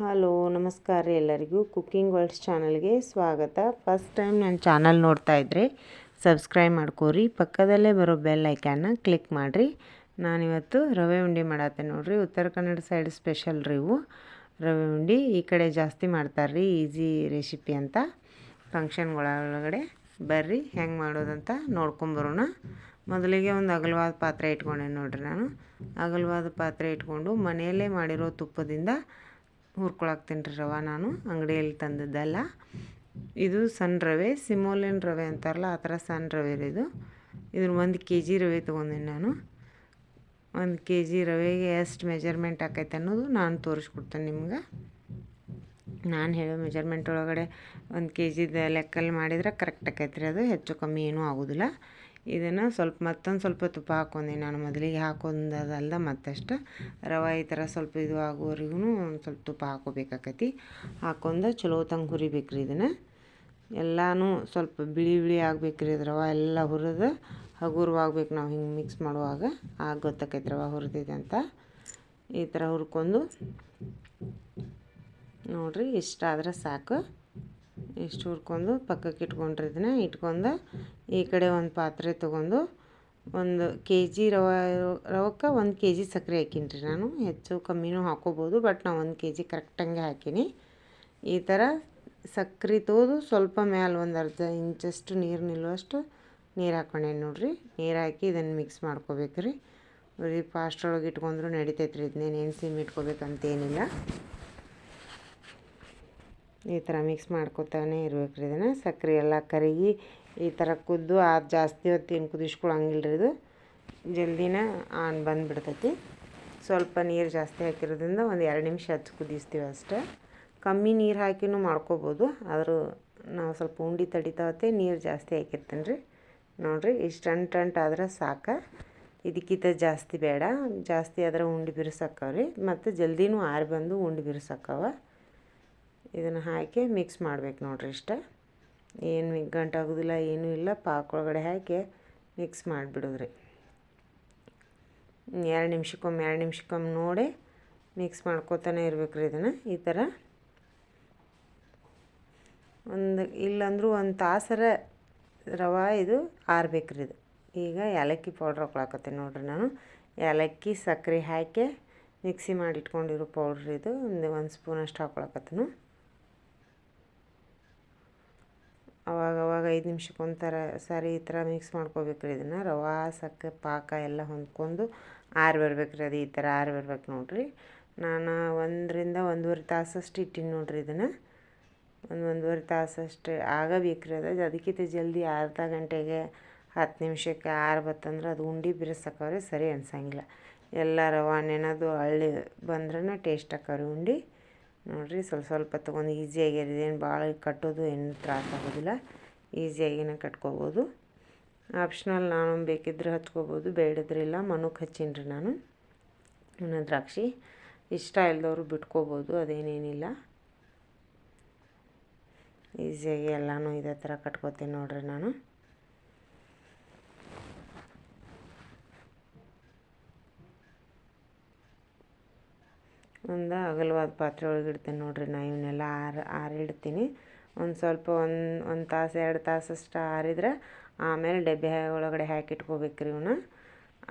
Hello, ನಮಸ್ಕಾರ ರೀ ಎಲ್ಲರಿಗೂ. ಕುಕ್ಕಿಂಗ್ ವರ್ಲ್ಡ್ಸ್ ಚಾನಲ್ಗೆ ಸ್ವಾಗತ. ಫಸ್ಟ್ ಟೈಮ್ ನನ್ನ ಚಾನಲ್ ನೋಡ್ತಾ ಇದ್ದರೆ ಸಬ್ಸ್ಕ್ರೈಬ್ ಮಾಡ್ಕೋರಿ. ಪಕ್ಕದಲ್ಲೇ ಬರೋ ಬೆಲ್ ಐಕ್ಯಾನ ಕ್ಲಿಕ್ ಮಾಡಿರಿ. ನಾನಿವತ್ತು ರವೆ ಉಂಡೆ ಮಾಡತ್ತೆ ನೋಡ್ರಿ. ಉತ್ತರ ಕನ್ನಡ ಸೈಡ್ ಸ್ಪೆಷಲ್ ರೀ ಇವು. ರವೆ ಉಂಡೆ ಈ ಕಡೆ ಜಾಸ್ತಿ ಮಾಡ್ತಾರೆ ರೀ ಈಸಿ ರೆಸಿಪಿ ಅಂತ. ಫಂಕ್ಷನ್ಗಳೊಳಗಡೆ ಬರ್ರಿ. ಹೆಂಗೆ ಮಾಡೋದಂತ ನೋಡ್ಕೊಂಬರೋಣ ಮೊದಲಿಗೆ ಒಂದು ಅಗಲವಾದ ಪಾತ್ರೆ ಇಟ್ಕೊಂಡೆ ನೋಡ್ರಿ ನಾನು. ಅಗಲವಾದ ಪಾತ್ರೆ ಇಟ್ಕೊಂಡು ಮನೆಯಲ್ಲೇ ಮಾಡಿರೋ ತುಪ್ಪದಿಂದ ಹುರ್ಕೊಳಕ್ತೀನಿ ರೀ ರವೆ ನಾನು. ಅಂಗಡಿಯಲ್ಲಿ ತಂದದ್ದಲ್ಲ. ಇದು ಸಣ್ಣ ರವೆ, ಸಿಮೋಲಿನ್ ರವೆ ಅಂತಾರಲ್ಲ, ಆ ಥರ ಸಣ್ಣ ರವೆ ರೀ ಇದು. ಇದನ್ನು ಒಂದು ಕೆ ಜಿ ರವೆ ತೊಗೊಂಡಿನಿ ನಾನು. ಒಂದು ಕೆ ಜಿ ರವೆಗೆ ಎಷ್ಟು ಮೆಜರ್ಮೆಂಟ್ ಆಕೈತೆ ಅನ್ನೋದು ನಾನು ತೋರಿಸ್ಕೊಡ್ತೇನೆ ನಿಮ್ಗೆ. ನಾನು ಹೇಳೋ ಮೆಜರ್ಮೆಂಟ್ ಒಳಗಡೆ ಒಂದು ಕೆ ಜಿದ ಲೆಕ್ಕಲ್ಲಿ ಮಾಡಿದ್ರೆ ಕರೆಕ್ಟ್ ಆಕೈತೆ ರೀ ಅದು. ಹೆಚ್ಚು ಕಮ್ಮಿ ಏನೂ ಆಗೋದಿಲ್ಲ. ಇದನ್ನು ಸ್ವಲ್ಪ ಮತ್ತೊಂದು ಸ್ವಲ್ಪ ತುಪ್ಪ ಹಾಕೊಂಡೆ ನಾನು ಮೊದಲಿಗೆ ಹಾಕೊಂಡದಲ್ದ ಮತ್ತಷ್ಟು ರವೆ ಈ ಥರ ಸ್ವಲ್ಪ ಇದು ಆಗೋವರೆಗೂ ಒಂದು ಸ್ವಲ್ಪ ತುಪ್ಪ ಹಾಕೋಬೇಕಾಕತಿ. ಹಾಕೊಂಡು ಚಲೋ ತಂಗೆ ಹುರಿಬೇಕು ರೀ ಇದನ್ನು. ಎಲ್ಲನೂ ಸ್ವಲ್ಪ ಬಿಳಿ ಬಿಳಿ ಆಗ್ಬೇಕು ರೀ ರವೆ ಎಲ್ಲ ಹುರಿದು ಹಗುರವಾಗ್ಬೇಕು ನಾವು ಹಿಂಗೆ ಮಿಕ್ಸ್ ಮಾಡುವಾಗ. ಆಗ ಗೊತ್ತಾಕೈತಿ ರವೆ ಹುರಿದಿದೆ ಅಂತ. ಈ ಥರ ಹುರ್ಕೊಂಡು ನೋಡಿರಿ ಇಷ್ಟ ಸಾಕು. ಇಷ್ಟು ಹುರ್ಕೊಂಡು ಪಕ್ಕಕ್ಕೆ ಇಟ್ಕೊಂಡ್ರಿ ಇದನ್ನ. ಇಟ್ಕೊಂಡು ಈ ಕಡೆ ಒಂದು ಪಾತ್ರೆ ತೊಗೊಂಡು ಒಂದು ಕೆ ಜಿ ರವೆ, ರವಕ್ಕೆ ಒಂದು ಕೆ ಜಿ ಸಕ್ಕರೆ ಹಾಕೀನಿ ರೀ ನಾನು. ಹೆಚ್ಚು ಕಮ್ಮಿನೂ ಹಾಕೋಬೋದು, ಬಟ್ ನಾನು ಒಂದು ಕೆ ಜಿ ಕರೆಕ್ಟಂಗೆ ಹಾಕೀನಿ. ಈ ಥರ ಸಕ್ಕರೆ ತೋದು ಸ್ವಲ್ಪ ಮ್ಯಾಲೆ ಒಂದು ಅರ್ಧ ಇಂಚಷ್ಟು ನೀರು ನಿಲ್ಲುವಷ್ಟು ನೀರು ಹಾಕೊಂಡೇನಿ ನೋಡಿರಿ. ನೀರು ಹಾಕಿ ಇದನ್ನು ಮಿಕ್ಸ್ ಮಾಡ್ಕೋಬೇಕು ರೀ ಬರೀ ಫಾಸ್ಟ್ ಒಳಗೆ ಇಟ್ಕೊಂಡ್ರು ನಡಿತೈತೆ ರೀ ಇದನ್ನೇನು ಸಿಮ್ ಇಟ್ಕೋಬೇಕಂತೇನಿಲ್ಲ. ಈ ಥರ ಮಿಕ್ಸ್ ಮಾಡ್ಕೊತಾನೆ ಇರ್ಬೇಕು ರೀ ಇದನ್ನು. ಸಕ್ಕರೆ ಎಲ್ಲ ಕರಗಿ ಈ ಥರ ಕುದ್ದು ಅದು ಜಾಸ್ತಿ ಹೊತ್ತು ಏನು ಕುದಿಸ್ಕೊಳಂಗಿಲ್ಲ ರೀ ಇದು. ಜಲ್ದಿನ ಆನ್ ಬಂದುಬಿಡ್ತೈತಿ. ಸ್ವಲ್ಪ ನೀರು ಜಾಸ್ತಿ ಹಾಕಿರೋದ್ರಿಂದ ಒಂದು ಎರಡು ನಿಮಿಷ ಹಚ್ಚಿ ಕುದಿಸ್ತೀವಿ ಅಷ್ಟೇ. ಕಮ್ಮಿ ನೀರು ಹಾಕಿನೂ ಮಾಡ್ಕೋಬೋದು, ಆದರೂ ನಾವು ಸ್ವಲ್ಪ ಉಂಡಿ ತಡಿತಾವತ್ತೆ ನೀರು ಜಾಸ್ತಿ ಹಾಕಿರ್ತೀನಿ ರೀ. ನೋಡಿರಿ, ಇಷ್ಟು ಅಂಟು ಆದ್ರೆ ಸಾಕು. ಇದಕ್ಕಿಂತ ಜಾಸ್ತಿ ಬೇಡ. ಜಾಸ್ತಿ ಆದ್ರೆ ಉಂಡೆ ಬಿರುಸಾಕವ್ರಿ ಮತ್ತು ಜಲ್ದಿನೂ ಆರಿ ಬಂದು ಉಂಡೆ ಬಿರುಸಾಕವ ಇದನ್ನು ಹಾಕಿ ಮಿಕ್ಸ್ ಮಾಡ್ಬೇಕು ನೋಡ್ರಿ ಇಷ್ಟ. ಏನು ಗಂಟಾಗೋದಿಲ್ಲ ಏನೂ ಇಲ್ಲ. ಪಾಕ ಒಳಗಡೆ ಹಾಕಿ ಮಿಕ್ಸ್ ಮಾಡಿಬಿಡೋದ್ರಿ. ಎರಡು ನಿಮಿಷಕ್ಕೊಮ್ಮೆ ಎರಡು ನಿಮಿಷಕ್ಕೊಮ್ಮೆ ನೋಡಿ ಮಿಕ್ಸ್ ಮಾಡ್ಕೋತಾನೆ ರೀ ಇದನ್ನು. ಈ ಥರ ಒಂದು ಇಲ್ಲಂದ್ರೂ ಒಂದು ತಾಸರ ರವೆ ಇದು ಆರ್ಬೇಕು ರೀ ಇದು. ಈಗ ಏಲಕ್ಕಿ ಪೌಡ್ರ್ ಹಾಕೊಳಕತ್ತೀನಿ ನೋಡ್ರಿ ನಾನು. ಏಲಕ್ಕಿ ಸಕ್ಕರೆ ಹಾಕಿ ಮಿಕ್ಸಿ ಮಾಡಿ ಇಟ್ಕೊಂಡಿರೋ ಪೌಡ್ರ್ ಇದು ಒಂದು ಒಂದು ಸ್ಪೂನ್ ಅಷ್ಟು ಹಾಕೊಳಕತ್ತೀನಿ. ಅವಾಗ ಅವಾಗ ಐದು ನಿಮಿಷಕ್ಕೆ ಒಂಥರ ಸಾರಿ ಈ ಥರ ಮಿಕ್ಸ್ ಮಾಡ್ಕೋಬೇಕು ರೀ ಇದನ್ನು. ರವೆ ಸಕ್ಕರೆ ಪಾಕ ಎಲ್ಲ ಹೊಂದ್ಕೊಂಡು ಆರು ಬರ್ಬೇಕು ರೀ ಅದು ಈ ಥರ ಆರು ಬರ್ಬೇಕು ನೋಡಿರಿ. ನಾನು ಒಂದರಿಂದ ಒಂದೂವರೆ ತಾಸಷ್ಟು ಇಟ್ಟೀನಿ ನೋಡಿರಿ ಇದನ್ನು. ಒಂದು ಒಂದೂವರೆ ತಾಸಷ್ಟು ಆಗಬೇಕು ರೀ ಅದು ಅದಕ್ಕಿಂತ ಜಲ್ದಿ ಅರ್ಧ ಗಂಟೆಗೆ ಹತ್ತು ನಿಮಿಷಕ್ಕೆ ಆರು ಬತ್ತಂದ್ರೆ ಅದು ಉಂಡೆ ಬಿರ್ಸಕ್ಕವ್ರೆ ಸರಿ ಅನ್ಸಂಗಿಲ್ಲ. ಎಲ್ಲ ರವೆ ನೆನೆದು ಹಳ್ಳಿ ಬಂದ್ರೆ ಟೇಸ್ಟ್ ಆಕವ್ರಿ ಉಂಡೆ. ನೋಡಿರಿ ಸ್ವಲ್ಪ ಸ್ವಲ್ಪ ತೊಗೊಂಡು ಈಸಿಯಾಗಿ ಏನು ಭಾಳ ಕಟ್ಟೋದು ಏನು ತ್ರಾಸ ಆಗೋದಿಲ್ಲ. ಈಸಿಯಾಗಿನೇ ಕಟ್ಕೋಬೋದು. ಆಪ್ಷನಲ್ ನಾನು ಬೇಕಿದ್ರೆ ಹಚ್ಕೋಬೋದು ಬೇಡದ್ರಿಲ್ಲ ಮನುಕ್ಕೆ ಹಚ್ಚೀನಿ ನಾನು. ಇನ್ನು ದ್ರಾಕ್ಷಿ. ಇಷ್ಟ ಇಲ್ದವರು ಬಿಟ್ಕೋಬೋದು, ಅದೇನೇನಿಲ್ಲ. ಈಸಿಯಾಗಿ ಎಲ್ಲನೂ ಇದೇ ಥರ ಕಟ್ಕೋತೀನಿ ನೋಡ್ರಿ ನಾನು. ಒಂದು ಅಗಲವಾದ ಪಾತ್ರೆ ಒಳಗೆ ಇಡ್ತೀನಿ ನೋಡಿರಿ ನಾ ಇವನ್ನೆಲ್ಲ ಆರು ಆರಿಡ್ತೀನಿ ಒಂದು ಸ್ವಲ್ಪ ಒಂದು ಒಂದು ತಾಸು, ಎರಡು ತಾಸಷ್ಟು ಆರಿದ್ರೆ ಆಮೇಲೆ ಡಬ್ಬಿ ಒಳಗಡೆ ಹಾಕಿಟ್ಕೋಬೇಕು ರೀ ಇವನ್ನ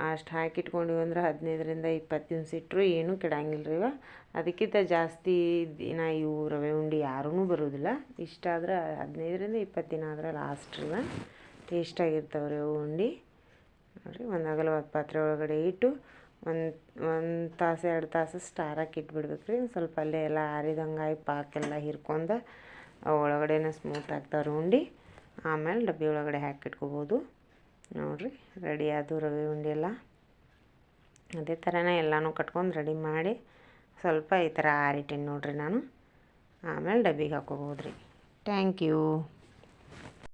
ಅಷ್ಟು ಹಾಕಿಟ್ಕೊಂಡಿವಿ ಅಂದ್ರೆ ಹದಿನೈದರಿಂದ ಇಪ್ಪತ್ತು ದಿನ ಇಟ್ಟರು ಏನೂ ಕೆಡಂಗಿಲ್ಲ ರೀ ಇವ. ಅದಕ್ಕಿಂತ ಜಾಸ್ತಿ ದಿನ ಇವು ರವೆ ಉಂಡೆ ಯಾರೂ ಬರೋದಿಲ್ಲ. ಇಷ್ಟ ಆದ್ರೆ ಹದಿನೈದರಿಂದ ಇಪ್ಪತ್ತು ದಿನ ಆದ್ರೆ ಲಾಸ್ಟ್ ಇವ. ಟೇಸ್ಟಾಗಿರ್ತಾವೆ ರೀ ಅವು ಉಂಡೆ. ನೋಡಿರಿ ಒಂದು ಅಗಲವಾದ ಪಾತ್ರೆ ಒಳಗಡೆ ಇಟ್ಟು ಒಂದು ಒಂದು ತಾಸು, ಎರಡು ತಾಸು ಸ್ಟಾರಾಗಿ ಇಟ್ಬಿಡ್ಬೇಕು ರೀ ಸ್ವಲ್ಪ ಅಲ್ಲೇ ಎಲ್ಲ ಆರಿದಂಗೆ ಆಗಿ ಪಾಕೆಲ್ಲ ಹಿರ್ಕೊಂಡು ಒಳಗಡೆನೇ ಸ್ಮೂತ್ ಆಗ್ತಾವೆ ಉಂಡೆ. ಆಮೇಲೆ ಡಬ್ಬಿ ಒಳಗಡೆ ಹಾಕಿಟ್ಕೋಬೋದು ನೋಡಿರಿ ರೆಡಿ ಆದವು ರವೆ ಉಂಡೆ ಎಲ್ಲ. ಅದೇ ಥರನೇ ಎಲ್ಲನೂ ಕಟ್ಕೊಂಡು ರೆಡಿ ಮಾಡಿ ಸ್ವಲ್ಪ ಈ ಥರ ಆರಿಟ್ಟೀನಿ ನೋಡಿರಿ ನಾನು. ಆಮೇಲೆ ಡಬ್ಬಿಗೆ ಹಾಕೋಬೋದು ರೀ ಥ್ಯಾಂಕ್ ಯು